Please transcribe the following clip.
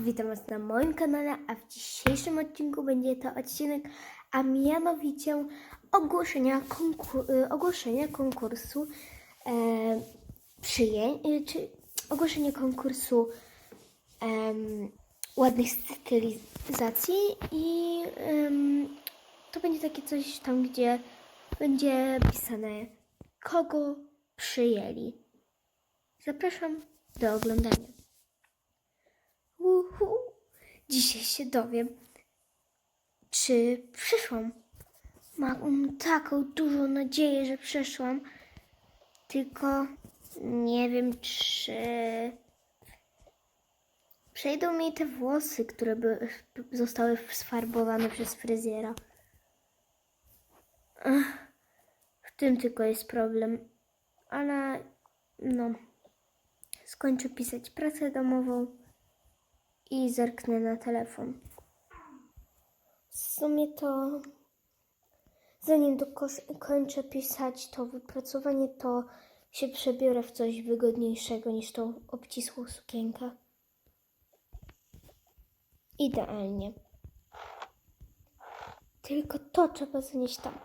Witam Was na moim kanale, a w dzisiejszym odcinku będzie to odcinek, a mianowicie ogłoszenia, konkur- y, ogłoszenia konkursu e, y, czy ogłoszenie konkursu em, ładnych stylizacji i em, to będzie takie coś tam, gdzie będzie pisane kogo przyjęli. Zapraszam do oglądania. Dzisiaj się dowiem, czy przyszłam. Mam taką dużą nadzieję, że przyszłam. Tylko nie wiem, czy przejdą mi te włosy, które by, zostały sfarbowane przez fryzjera. W tym tylko jest problem. Ale no, skończę pisać pracę domową i zerknę na telefon. W sumie to zanim dokończę pisać to wypracowanie, to się przebiorę w coś wygodniejszego niż tą obcisłą sukienkę. Idealnie. Tylko to trzeba zanieść tam.